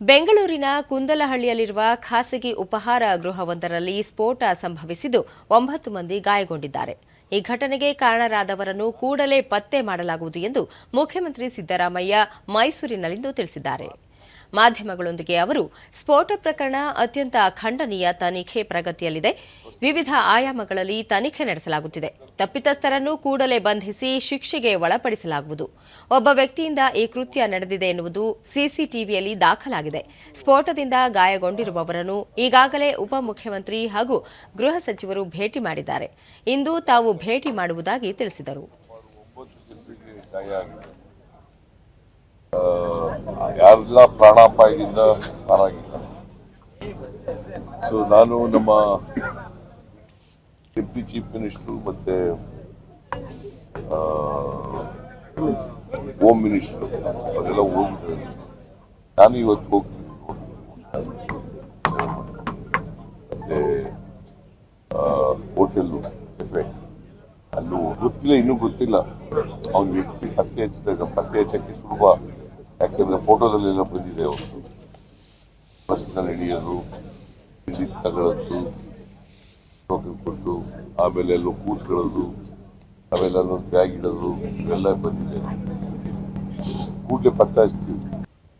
ಬೆಂಗಳೂರಿನ ಕುಂದಲಹಳ್ಳಿಯಲ್ಲಿರುವ ಖಾಸಗಿ ಉಪಹಾರ ಗೃಹವೊಂದರಲ್ಲಿ ಸ್ಫೋಟ ಸಂಭವಿಸಿದ್ದು ಒಂಬತ್ತು ಮಂದಿ ಗಾಯಗೊಂಡಿದ್ದಾರೆ. ಈ ಘಟನೆಗೆ ಕಾರಣರಾದವರನ್ನು ಕೂಡಲೇ ಪತ್ತೆ ಮಾಡಲಾಗುವುದು ಎಂದು ಮುಖ್ಯಮಂತ್ರಿ ಸಿದ್ದರಾಮಯ್ಯ ಮೈಸೂರಿನಲ್ಲಿಂದು ತಿಳಿಸಿದ್ದಾರೆ. ಮಾಧ್ಯಮಗಳೊಂದಿಗೆ ಅವರು ಸ್ಫೋಟ ಪ್ರಕರಣ ಅತ್ಯಂತ ಖಂಡನೀಯ ತನಿಖೆ ಪ್ರಗತಿಯಲ್ಲಿದೆ. ವಿವಿಧ ಆಯಾಮಗಳಲ್ಲಿ ತನಿಖೆ ನಡೆಸಲಾಗುತ್ತಿದೆ. ತಪ್ಪಿತಸ್ಥರನ್ನು ಕೂಡಲೇ ಬಂಧಿಸಿ ಶಿಕ್ಷೆಗೆ ಒಳಪಡಿಸಲಾಗುವುದು. ಒಬ್ಬ ವ್ಯಕ್ತಿಯಿಂದ ಈ ಕೃತ್ಯ ನಡೆದಿದೆ ಎನ್ನುವುದು ಸಿಸಿಟಿವಿಯಲ್ಲಿ ದಾಖಲಾಗಿದೆ. ಸ್ಫೋಟದಿಂದ ಗಾಯಗೊಂಡಿರುವವರನ್ನು ಈಗಾಗಲೇ ಉಪಮುಖ್ಯಮಂತ್ರಿ ಹಾಗೂ ಗೃಹ ಸಚಿವರು ಭೇಟಿ ಮಾಡಿದ್ದಾರೆ. ಇಂದು ತಾವು ಭೇಟಿ ಮಾಡುವುದಾಗಿ ತಿಳಿಸಿದರು. ಯಾರೆಲ್ಲ ಪ್ರಾಣಾಪಾಯದಿಂದ ಪಾರಾಗಿದ್ದಾರೆ ಸೊ ನಾನು ನಮ್ಮ ಡೆಪ್ಟಿ ಚೀಫ್ ಮಿನಿಸ್ಟ್ರು ಮತ್ತೆ ಹೋಮ್ ಮಿನಿಸ್ಟ್ರು ಅವರೆಲ್ಲ ಹೋಗಿದ್ದಾರೆ. ನಾನು ಇವತ್ತು ಹೋಗ್ತೀನಿ ಮತ್ತೆ ಹೋಟೆಲ್ಲು ಅಲ್ಲೂ ಗೊತ್ತಿಲ್ಲ, ಇನ್ನೂ ಗೊತ್ತಿಲ್ಲ. ಅವ್ನು ವ್ಯಕ್ತಿ ಪತ್ತೆ ಹಚ್ಚಿದಾಗ ಪತ್ತೆ ಹಚ್ಚಕ್ಕೆ ಸುಲಭ. ಯಾಕೆಂದ್ರೆ ಫೋಟೋದಲ್ಲೆಲ್ಲ ಬಂದಿದೆ ಅವರು. ಬಸ್ನಲ್ಲಿ ಹಿಡಿಯೋದು ತಗೊಳ್ಳೋದು ಟೋಕನ್ ಕೊಟ್ಟು ಆಮೇಲೆ ಎಲ್ಲೋ ಕೂತ್ಕೊಳ್ಳೋದು ಆಮೇಲೆ ಅಲ್ಲೊಂದು ಬ್ಯಾಗ್ ಇಡೋದು, ಇವೆಲ್ಲ ಬಂದಿದೆ. ಕೂಡಲೇ ಪತ್ತೆ ಹಚ್ತೀವಿ